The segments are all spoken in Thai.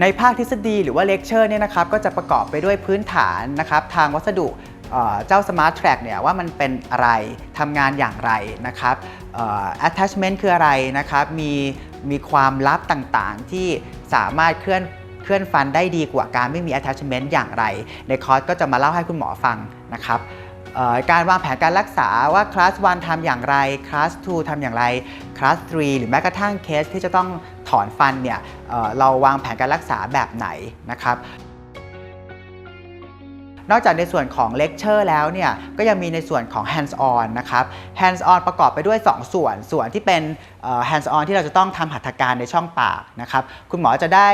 ในภาคทฤษฎีหรือว่าเลคเชอร์เนี่ยนะครับก็จะประกอบไปด้วยพื้นฐานนะครับทางวัสดุเจ้า Smart Track เนี่ยว่ามันเป็นอะไรทำงานอย่างไรนะครับ attachment คืออะไรนะครับ มีมีความลับต่างๆ ที่สามารถเคลื่อนเคลื่อนฟันได้ดีกว่าการไม่มี attachment อย่างไร ในคอร์สก็จะมาเล่าให้คุณหมอฟังนะครับการวางแผนการรักษาว่าคลาส 1ทำอย่างไร คลาส 2ทำอย่างไร คลาส 3 หรือแม้กระทั่งเคสที่จะต้อง ถอนฟันเนี่ยเเราวางแผนการรักษาแบบไหนนะครับนอกจากในส่วนของเลคเชอร์แล้วเนี่ยก็ยังมีในส่วนของ hands on นะครับ hands on ประกอบไปด้วย 2 ส่วน ส่วนที่เป็น hands on ที่เราจะต้องทำหัตถการในช่องปากนะครับ คุณหมอจะได้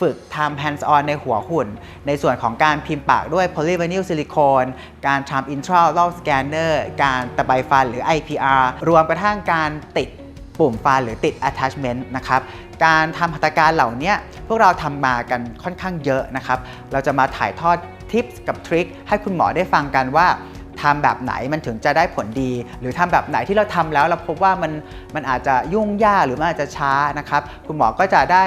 ฝึกทำ hands on ในหัวหุ่น ในส่วนของการพิมพ์ปากด้วย polyvinyl silicone การทำ intraoral scanner การตะไบฟันหรือ IPR รวมกระทั่งการติด ปุ่มฟันหรือติด attachment นะครับ การทำหัตถการเหล่านี้พวกเราทำมากันค่อนข้างเยอะนะครับ เราจะมาถ่ายทอดทิปกับทริคให้คุณหมอได้ฟังกันว่าทำแบบไหนมันถึงจะได้ผลดี หรือทำแบบไหนที่เราทำแล้วเราพบว่ามันมันอาจจะยุ่งยากหรือมันอาจจะช้านะครับ คุณหมอก็จะได้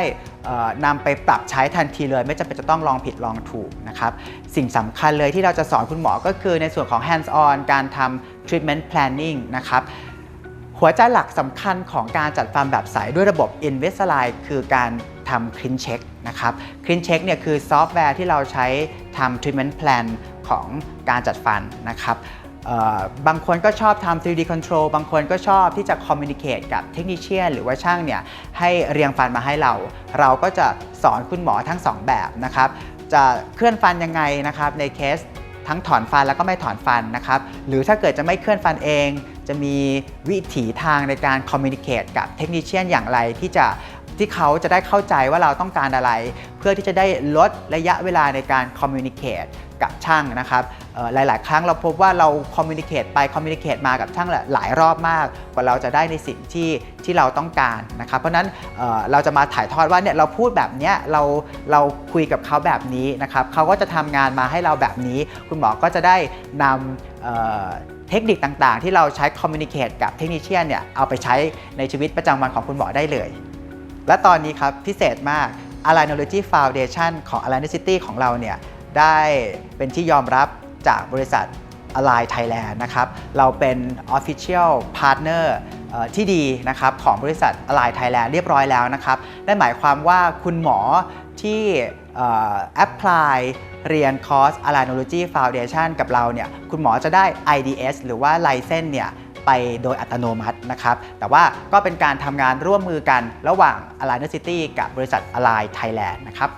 นำไปปรับใช้ทันทีเลย ไม่จำเป็นจะต้องลองผิดลองถูกนะครับ สิ่งสำคัญเลยที่เราจะสอนคุณหมอก็คือในส่วนของ hands on การทำ treatment planning นะครับ หัวใจหลักสำคัญของการจัดฟันแบบใสด้วยระบบ Invisalign คือการทำ Clean Check นะครับ Clean Check เนี่ยคือซอฟต์แวร์ที่เราใช้ทำ Treatment Plan ของการจัดฟันนะครับบางคนก็ชอบทำ 3D Control บางคนก็ชอบที่จะ Communicate กับเทคนิชเชียนหรือว่าช่างเนี่ยให้เรียงฟันมาให้เรา เราก็จะสอนคุณหมอทั้ง 2 แบบนะครับ จะเคลื่อนฟันยังไงนะครับในเคส ทั้งถอนฟันแล้วก็ไม่ถอนฟันนะครับ หรือถ้าเกิดจะไม่เคลื่อนฟันเอง จะมีวิถีทางในการคอมมิวนิเคตกับเทคนิชเชียนอย่างไรที่จะที่เขาจะได้เข้าใจว่าเราต้องการอะไร เพื่อที่จะได้ลดระยะเวลาในการคอมมิวนิเคต กับช่างนะครับหลาย ๆ ครั้งเราพบว่าเราคอมมิ n นิเค e ไปคอมมิ n นิเค e มากับช่างหลายรอบมาก กว่าเราจะได้ในสิ่งที่ที่เราต้องการนะครับเพราะนั้นเเราจะมาถ่ายทอดว่าเนี่ยเราพูดแบบเนี้ยเราเราคุยกับเขาแบบนี้นะครับเขาก็จะทำงานมาให้เราแบบนี้ คุณหมอก็จะได้นำเเทคนิคต่างๆ ที่เราใช้คอมมิ n นิเค e กับเทคนิชเชียนเนี่ยเอาไปใช้ในชีวิตประจำวันของคุณหมอได้เลย และตอนนี้ครับพิเศษมาก Alinology Foundation ของ Alinicity ของเราเนี่ย ได้เป็นที่ยอมรับจากบริษัท Align Thailand นะครับ เราเป็น Official Partner เอ่อที่ดีนะครับของบริษัท Align Thailand เรียบร้อยแล้วนะครับนั่นหมายความว่าคุณหมอที่แอพพลายเรียนคอร์ส Alinology Foundation กับเราเนี่ยคุณหมอจะได้ IDS หรือว่า License เนี่ยไปโดยอัตโนมัตินะครับ แต่ว่าก็เป็นการทำงานร่วมมือกันระหว่าง Align City กับบริษัท Align Thailand นะครับ